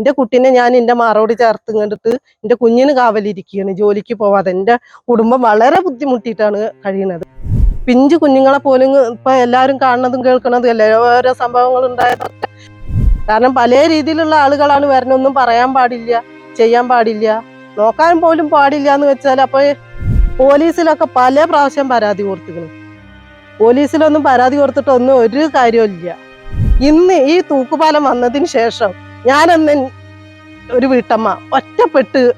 എന്റെ കുട്ടീനെ ഞാൻ എന്റെ മാറോട് ചേർത്ത് കണ്ടിട്ട് എന്റെ കുഞ്ഞിന് കാവലിരിക്കുകയാണ് ജോലിക്ക് പോവാതെ. എന്റെ കുടുംബം വളരെ ബുദ്ധിമുട്ടിയിട്ടാണ് കഴിയുന്നത്. പിഞ്ചു കുഞ്ഞുങ്ങളെ പോലും ഇപ്പൊ എല്ലാവരും കാണുന്നതും കേൾക്കുന്നതും അല്ലേ? ഓരോ സംഭവങ്ങൾ ഉണ്ടായതൊക്കെ. കാരണം പല രീതിയിലുള്ള ആളുകളാണ് വരണൊന്നും പറയാൻ പാടില്ല ചെയ്യാൻ പാടില്ല. നോക്കാൻ പോലും പാടില്ല എന്ന് വെച്ചാൽ അപ്പൊ പോലീസിലൊക്കെ പല പ്രാവശ്യം പരാതി കൊടുത്തിരുന്നു. പോലീസിലൊന്നും പരാതി കൊടുത്തിട്ടൊന്നും ഒരു കാര്യമില്ല ഇന്ന് ഈ തൂക്കുപാലം വന്നതിന് ശേഷം ഞാനെന്ന് ഒരു വീട്ടമ്മ ഒറ്റപ്പെട്ട്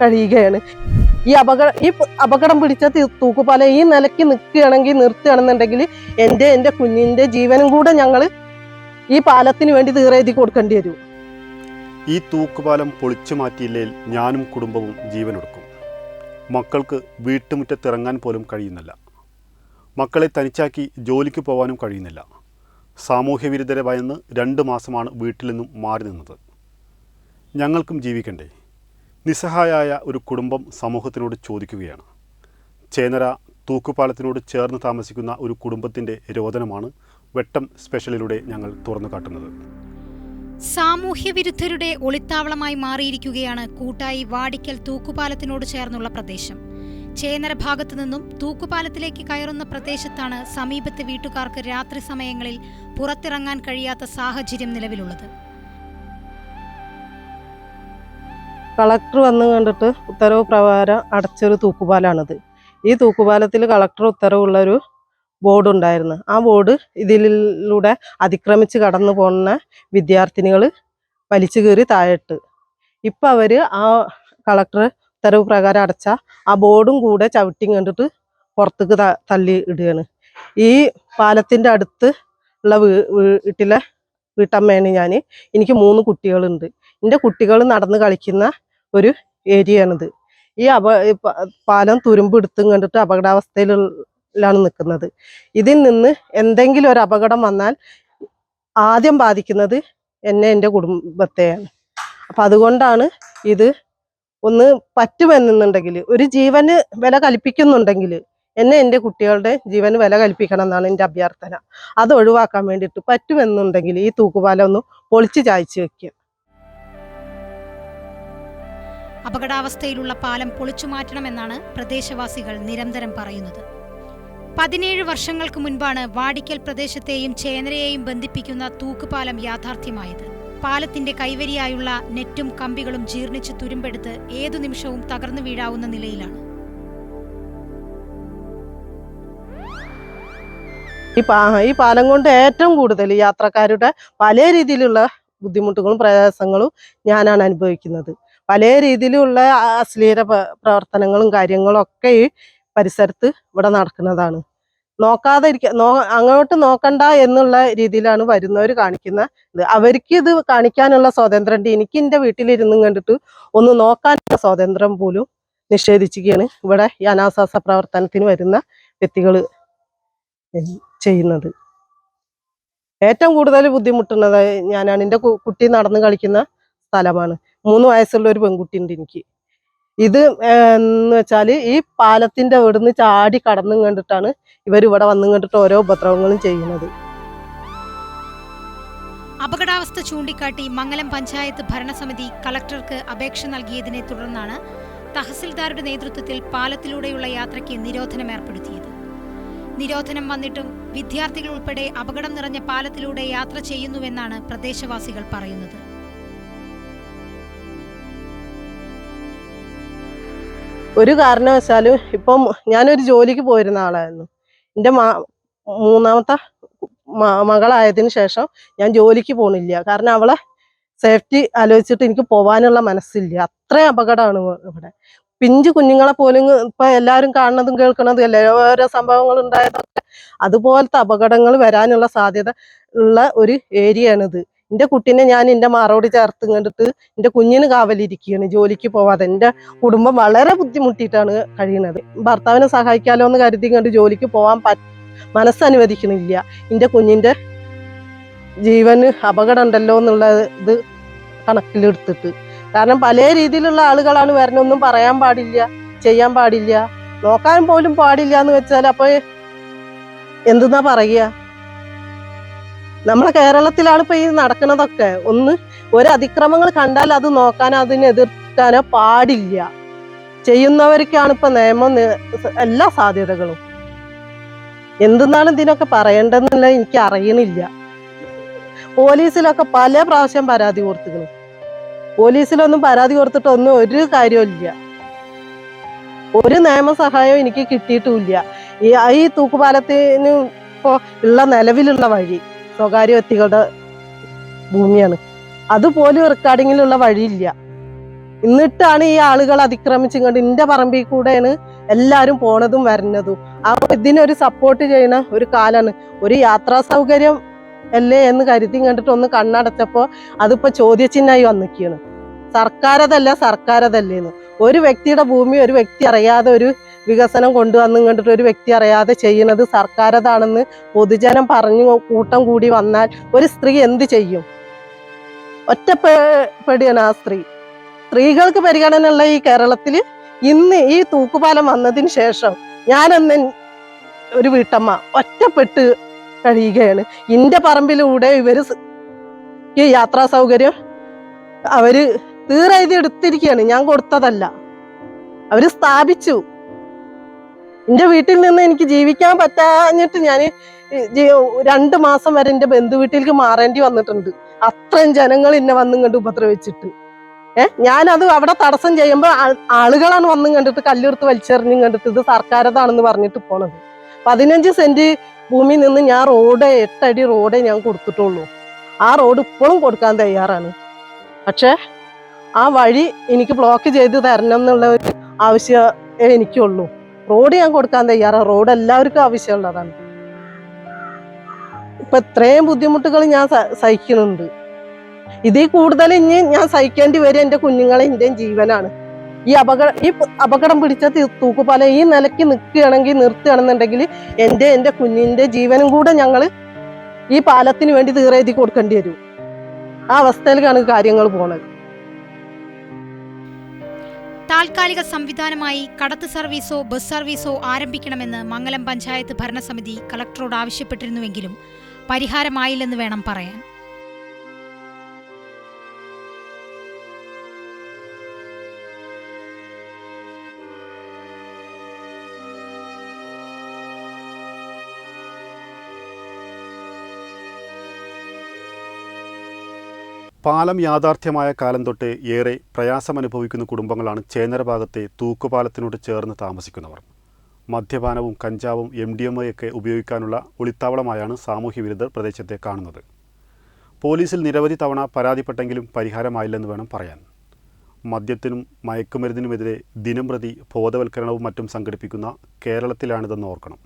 കഴിയുകയാണ്. ഈ അപകട ഈ അപകടം പിടിച്ച തൂക്കുപാല ഈ നിലയ്ക്ക് നിൽക്കുകയാണെങ്കിൽ നിർത്തുകയാണെന്നുണ്ടെങ്കിൽ എന്റെ എന്റെ കുഞ്ഞിന്റെ ജീവനും കൂടെ ഞങ്ങൾ ഈ പാലത്തിന് വേണ്ടി തീറെഴുതി കൊടുക്കേണ്ടി വരും. ഈ തൂക്കുപാലം പൊളിച്ചു മാറ്റിയില്ലെങ്കിൽ ഞാനും കുടുംബവും ജീവനൊടുക്കും. മക്കൾക്ക് വീട്ടുമുറ്റത്തിറങ്ങാൻ പോലും കഴിയുന്നില്ല. മക്കളെ തനിച്ചാക്കി ജോലിക്ക് പോകാനും കഴിയുന്നില്ല. സാമൂഹ്യ വിരുദ്ധരെ ഭയന്ന് രണ്ട് മാസമാണ് വീട്ടിൽ നിന്നും മാറി നിന്നത്. ഞങ്ങൾക്കും ജീവിക്കണ്ടേ. നിസ്സഹായായ ഒരു കുടുംബം സമൂഹത്തിനോട് ചോദിക്കുകയാണ്. ചേനര തൂക്കുപാലത്തിനോട് ചേർന്ന് താമസിക്കുന്ന ഒരു കുടുംബത്തിന്റെ രോദനമാണ് വെട്ടം സ്പെഷ്യലിലൂടെ ഞങ്ങൾ തുറന്നു കാട്ടുന്നത്. സാമൂഹ്യ വിരുദ്ധരുടെ ഒളിത്താവളമായി മാറിയിരിക്കുകയാണ് കൂട്ടായി വാടിക്കൽ തൂക്കുപാലത്തിനോട് ചേർന്നുള്ള പ്രദേശം. ചേനര ഭാഗത്തു നിന്നും തൂക്കുപാലത്തിലേക്ക് കയറുന്ന പ്രദേശത്താണ് സമീപത്തെ വീട്ടുകാർക്ക് രാത്രി സമയങ്ങളിൽ പുറത്തിറങ്ങാൻ കഴിയാത്ത സാഹചര്യം നിലവിലുള്ളത്. കളക്ടർ വന്ന് കണ്ടിട്ട് ഉത്തരവ് പ്രകാരം അടച്ചൊരു തൂക്കുപാലാണിത്. ഈ തൂക്കുപാലത്തിൽ കളക്ടർ ഉത്തരവുള്ളൊരു ബോർഡ് ഉണ്ടായിരുന്നു ആ ബോർഡ് ഇതിലൂടെ അതിക്രമിച്ച് കടന്നു പോകുന്ന വിദ്യാർത്ഥിനികൾ വലിച്ചു കീറി താഴെട്ട്. ഇപ്പം അവർ ആ കളക്ടർ ഉത്തരവ് പ്രകാരം അടച്ച ആ ബോർഡും കൂടെ ചവിട്ടിയും കണ്ടിട്ട് പുറത്തേക്ക് തള്ളി ഇടുകയാണ്. ഈ പാലത്തിന്റെ അടുത്ത് ഉള്ള വീട്ടിലെ വീട്ടമ്മയാണ് ഞാൻ എനിക്ക് മൂന്ന് കുട്ടികളുണ്ട്. എന്റെ കുട്ടികൾ നടന്ന് കളിക്കുന്ന ഒരു ഏരിയയാണിത്. ഈ അപ പാലം തുരുമ്പ് എടുത്തും കണ്ടിട്ട് അപകടാവസ്ഥയിലാണ് നിൽക്കുന്നത്. ഇതിൽ നിന്ന് എന്തെങ്കിലും ഒരു അപകടം വന്നാൽ ആദ്യം ബാധിക്കുന്നത് എന്നെ എന്റെ കുടുംബത്തെയാണ്. അപ്പം അതുകൊണ്ടാണ് ഇത് ഒന്ന് പറ്റുമെന്നുണ്ടെങ്കിൽ ഒരു ജീവന് വില കൽപ്പിക്കുന്നുണ്ടെങ്കിൽ എന്നെ എന്റെ കുട്ടികളുടെ ജീവന് വില കൽപ്പിക്കണം എന്നാണ് എന്റെ അഭ്യർത്ഥന. അത് ഒഴിവാക്കാൻ വേണ്ടിയിട്ട് പറ്റുമെന്നുണ്ടെങ്കിൽ ഈ തൂക്കുപാലം ഒന്ന് പൊളിച്ച് ചായച്ച് വെക്കുക. അപകടാവസ്ഥയിലുള്ള പാലം പൊളിച്ചു മാറ്റണമെന്നാണ് പ്രദേശവാസികൾ നിരന്തരം പറയുന്നത്. പതിനേഴ് വർഷങ്ങൾക്ക് മുൻപാണ് വാടിക്കൽ പ്രദേശത്തെയും ചേനരയെയും ബന്ധിപ്പിക്കുന്ന തൂക്കുപാലം യാഥാർത്ഥ്യമായത്. പാലത്തിന്റെ കൈവരിയായുള്ള നെറ്റും കമ്പികളും ജീർണിച്ച് തുരുമ്പെടുത്ത് ഏതു നിമിഷവും തകർന്നു വീഴാവുന്ന നിലയിലാണ്. ഈ പാലം കൊണ്ട് ഏറ്റവും കൂടുതൽ യാത്രക്കാരുടെ പല രീതിയിലുള്ള ബുദ്ധിമുട്ടുകളും പ്രയാസങ്ങളും ഞാനാണ് അനുഭവിക്കുന്നത്. പല രീതിയിലുള്ള അശ്ലീല പ്ര- പ്രവർത്തനങ്ങളും കാര്യങ്ങളും ഒക്കെ ഈ പരിസരത്ത് ഇവിടെ നടക്കുന്നതാണ്. നോക്കാതെ ഇരിക്ക നോ അങ്ങോട്ട് നോക്കണ്ട എന്നുള്ള രീതിയിലാണ് വരുന്നവർ കാണിക്കുന്ന ഇത്. അവർക്ക് ഇത് കാണിക്കാനുള്ള സ്വാതന്ത്ര്യം ഉണ്ട്. എനിക്ക് എന്റെ വീട്ടിലിരുന്നും കണ്ടിട്ട് ഒന്ന് നോക്കാനുള്ള സ്വാതന്ത്ര്യം പോലും നിഷേധിക്കുകയാണ് ഇവിടെ ഈ അനാശ്വാസ പ്രവർത്തനത്തിന് വരുന്ന വ്യക്തികൾ ചെയ്യുന്നത്. ഏറ്റവും കൂടുതൽ ബുദ്ധിമുട്ടുന്നത് ഞാനാണ്. എന്റെ കുട്ടി നടന്ന് കളിക്കുന്ന സ്ഥലമാണ്. മൂന്ന് വയസ്സുള്ള ഒരു പെൺകുട്ടി ഉണ്ട് എനിക്ക്. ഇത് എന്ന് വെച്ചാൽ ഈ പാലത്തിന്റെ ഇവിടുന്ന് ചാടി കടന്നും കണ്ടിട്ടാണ് ഇവർ ഇവിടെ വന്നും കണ്ടിട്ട് ഓരോ ഉപദ്രവങ്ങളും ചെയ്യുന്നത്. അപകടാവസ്ഥ ചൂണ്ടിക്കാട്ടി മംഗലം പഞ്ചായത്ത് ഭരണസമിതി കളക്ടർക്ക് അപേക്ഷ നൽകിയതിനെ തുടർന്നാണ് തഹസിൽദാരുടെ നേതൃത്വത്തിൽ പാലത്തിലൂടെയുള്ള യാത്രയ്ക്ക് നിരോധനം ഏർപ്പെടുത്തിയത് നിരോധനം വന്നിട്ടും വിദ്യാർത്ഥികൾ ഉൾപ്പെടെ അപകടം നിറഞ്ഞ പാലത്തിലൂടെ യാത്ര ചെയ്യുന്നുവെന്നാണ് പ്രദേശവാസികൾ പറയുന്നത്. ഒരു കാരണവശാലും ഇപ്പം ഞാനൊരു ജോലിക്ക് പോയിരുന്ന ആളായിരുന്നു. എന്റെ മാ മൂന്നാമത്തെ മകളായതിന് ശേഷം ഞാൻ ജോലിക്ക് പോണില്ല. കാരണം അവളെ സേഫ്റ്റി ആലോചിച്ചിട്ട് എനിക്ക് പോവാനുള്ള മനസ്സില്ല. അത്രയും അപകടമാണ് ഇവിടെ. പിഞ്ചു കുഞ്ഞുങ്ങളെ പോലും ഇപ്പൊ എല്ലാവരും കാണുന്നതും കേൾക്കുന്നതും അല്ലേ? ഓരോ സംഭവങ്ങൾ ഉണ്ടായതൊക്കെ അതുപോലത്തെ അപകടങ്ങൾ വരാനുള്ള സാധ്യത ഉള്ള ഒരു ഏരിയയാണിത്. എന്റെ കുട്ടീനെ ഞാൻ എന്റെ മാറോട് ചേർത്ത് കണ്ടിട്ട് എന്റെ കുഞ്ഞിന് കാവലിരിക്കുകയാണ് ജോലിക്ക് പോവാതെ. എന്റെ കുടുംബം വളരെ ബുദ്ധിമുട്ടിയിട്ടാണ് കഴിയുന്നത്. ഭർത്താവിനെ സഹായിക്കാലോ എന്ന് കരുതി കണ്ട് ജോലിക്ക് പോകാൻ പറ്റ മനസ്സനുവദിക്കണില്ല എന്റെ കുഞ്ഞിന്റെ ജീവന് അപകടം ഉണ്ടല്ലോ എന്നുള്ളത് കണക്കിലെടുത്തിട്ട്. കാരണം പല രീതിയിലുള്ള ആളുകളാണ് വരണൊന്നും പറയാൻ പാടില്ല ചെയ്യാൻ പാടില്ല. നോക്കാൻ പോലും പാടില്ല എന്ന് വെച്ചാൽ അപ്പൊ എന്തെന്നാ പറയുക? നമ്മളെ കേരളത്തിലാണ് ഇപ്പൊ ഈ നടക്കുന്നതൊക്കെ. ഒന്ന് ഒരു അതിക്രമങ്ങൾ കണ്ടാൽ അത് നോക്കാനോ അതിനെ എതിർക്കാനോ പാടില്ല. ചെയ്യുന്നവർക്കാണ് ഇപ്പൊ നിയമം എല്ലാ സാധ്യതകളും. എന്തെന്നാണ് ഇതിനൊക്കെ പറയേണ്ടതെന്നുള്ള എനിക്ക് അറിയണില്ല. പോലീസിലൊക്കെ പല പ്രാവശ്യം പരാതി കൊടുത്തു പോലീസിലൊന്നും പരാതി കൊടുത്തിട്ടൊന്നും ഒരു കാര്യമില്ല ഒരു നിയമസഹായവും എനിക്ക് കിട്ടിയിട്ടുമില്ല ഈ ഈ തൂക്കുപാലത്തിന് ഇപ്പോ ഉള്ള നിലവിലുള്ള വഴി സ്വകാര്യ വ്യക്തികളുടെ ഭൂമിയാണ്. അതുപോലും റെക്കോർഡിങ്ങിലുള്ള വഴിയില്ല. എന്നിട്ടാണ് ഈ ആളുകൾ അതിക്രമിച്ചുകൊണ്ട് ഇന്റെ പറമ്പിൽ കൂടെയാണ് എല്ലാരും പോണതും വരുന്നതും ആ ഇതിനൊരു സപ്പോർട്ട് ചെയ്യുന്ന ഒരു കാലാണ്. ഒരു യാത്രാ സൗകര്യം അല്ലേ എന്ന് കരുതി കണ്ടിട്ട് ഒന്ന് അതിപ്പോ ചോദ്യചിഹ്നമായി വന്നിരിക്കുകയാണ്. സർക്കാരതല്ല സർക്കാരതല്ലേന്ന്. ഒരു വ്യക്തിയുടെ ഭൂമി ഒരു വ്യക്തി അറിയാതെ ഒരു വികസനം കൊണ്ടുവന്നും കണ്ടിട്ട് ഒരു വ്യക്തി അറിയാതെ ചെയ്യുന്നത് സർക്കാരതാണെന്ന് പൊതുജനം പറഞ്ഞു കൂട്ടം കൂടി വന്നാൽ ഒരു സ്ത്രീ എന്ത് ചെയ്യും? ഒറ്റപ്പെടുകയാണ് ആ സ്ത്രീ. സ്ത്രീകൾക്ക് പരിഗണന ഉള്ള ഈ കേരളത്തിൽ ഇന്ന് ഈ തൂക്കുപാലം വന്നതിന് ശേഷം ഞാനന്ന് ഒരു വീട്ടമ്മ ഒറ്റപ്പെട്ട് കഴിയുകയാണ്. ഇന്റെ പറമ്പിലൂടെ ഇവർ ഈ യാത്രാ സൗകര്യം അവർ തീരെഴുതി എടുത്തിരിക്കുകയാണ് ഞാൻ കൊടുത്തതല്ല. അവർ സ്ഥാപിച്ചു. എന്റെ വീട്ടിൽ നിന്ന് എനിക്ക് ജീവിക്കാൻ പറ്റാഞ്ഞിട്ട് ഞാൻ രണ്ട് മാസം വരെ എന്റെ ബന്ധു വീട്ടിലേക്ക് മാറേണ്ടി വന്നിട്ടുണ്ട്. അത്രയും ജനങ്ങൾ എന്നെ വന്നും കണ്ട് ഉപദ്രവിച്ചിട്ട്. ഏഹ് ഞാനത് അവിടെ തടസ്സം ചെയ്യുമ്പോൾ ആളുകളാണ് വന്നും കണ്ടിട്ട് കല്ലെടുത്ത് വലിച്ചെറിഞ്ഞും കണ്ടിട്ട് ഇത് സർക്കാരതാണെന്ന് പറഞ്ഞിട്ട് പോണത്. പതിനഞ്ച് സെന്റ് ഭൂമി നിന്ന് ഞാൻ റോഡ് എട്ടടി റോഡേ ഞാൻ കൊടുത്തിട്ടുള്ളൂ. ആ റോഡ് ഇപ്പോഴും കൊടുക്കാൻ തയ്യാറാണ്. പക്ഷേ ആ വഴി എനിക്ക് ബ്ലോക്ക് ചെയ്ത് തരണം എന്നുള്ള ഒരു ആവശ്യമേ എനിക്കുള്ളൂ. റോഡ് ഞാൻ കൊടുക്കാൻ തയ്യാറാണ് റോഡ് എല്ലാവർക്കും ആവശ്യമുള്ളതാണ്. ഇപ്പൊ ഇത്രയും ബുദ്ധിമുട്ടുകൾ ഞാൻ സഹിക്കുന്നുണ്ട്. ഇതിൽ കൂടുതൽ ഇനി ഞാൻ സഹിക്കേണ്ടി വരും എന്റെ കുഞ്ഞുങ്ങളെ എന്റെയും ജീവനാണ്. ഈ അപകട ഈ അപകടം പിടിച്ച തൂക്കുപാല ഈ നിലയ്ക്ക് നിൽക്കുകയാണെങ്കിൽ നിർത്തുകയാണെന്നുണ്ടെങ്കിൽ എന്റെ എന്റെ കുഞ്ഞിന്റെ ജീവനും കൂടെ ഞങ്ങൾ ഈ പാലത്തിന് വേണ്ടി തീറെഴുതി കൊടുക്കേണ്ടി വരും. ആ അവസ്ഥയിലേക്കാണ് കാര്യങ്ങൾ പോണത്. താൽക്കാലിക സംവിധാനമായി കടത്ത് സർവീസോ ബസ് സർവീസോ ആരംഭിക്കണമെന്ന് മംഗലം പഞ്ചായത്ത് ഭരണസമിതി കളക്ടറോട് ആവശ്യപ്പെട്ടിരുന്നുവെങ്കിലും പരിഹാരമായില്ലെന്ന് വേണം പറയാൻ. പാലം യാഥാർത്ഥ്യമായ കാലം തൊട്ട് ഏറെ പ്രയാസമനുഭവിക്കുന്ന കുടുംബങ്ങളാണ് ചേന്നര ഭാഗത്തെ തൂക്കുപാലത്തിനോട് ചേർന്ന് താമസിക്കുന്നവർ. മദ്യപാനവും കഞ്ചാവും എം ഡി എം ഒക്കെ ഉപയോഗിക്കാനുള്ള ഒളിത്താവളമായാണ് സാമൂഹ്യ വിരുദ്ധർ പ്രദേശത്തെ കാണുന്നത്. പോലീസിൽ നിരവധി തവണ പരാതിപ്പെട്ടെങ്കിലും പരിഹാരമായില്ലെന്ന് വേണം പറയാൻ. മദ്യത്തിനും മയക്കുമരുന്നിനുമെതിരെ ദിനംപ്രതി ബോധവൽക്കരണവും മറ്റും സംഘടിപ്പിക്കുന്ന കേരളത്തിലാണിതെന്ന് ഓർക്കണം.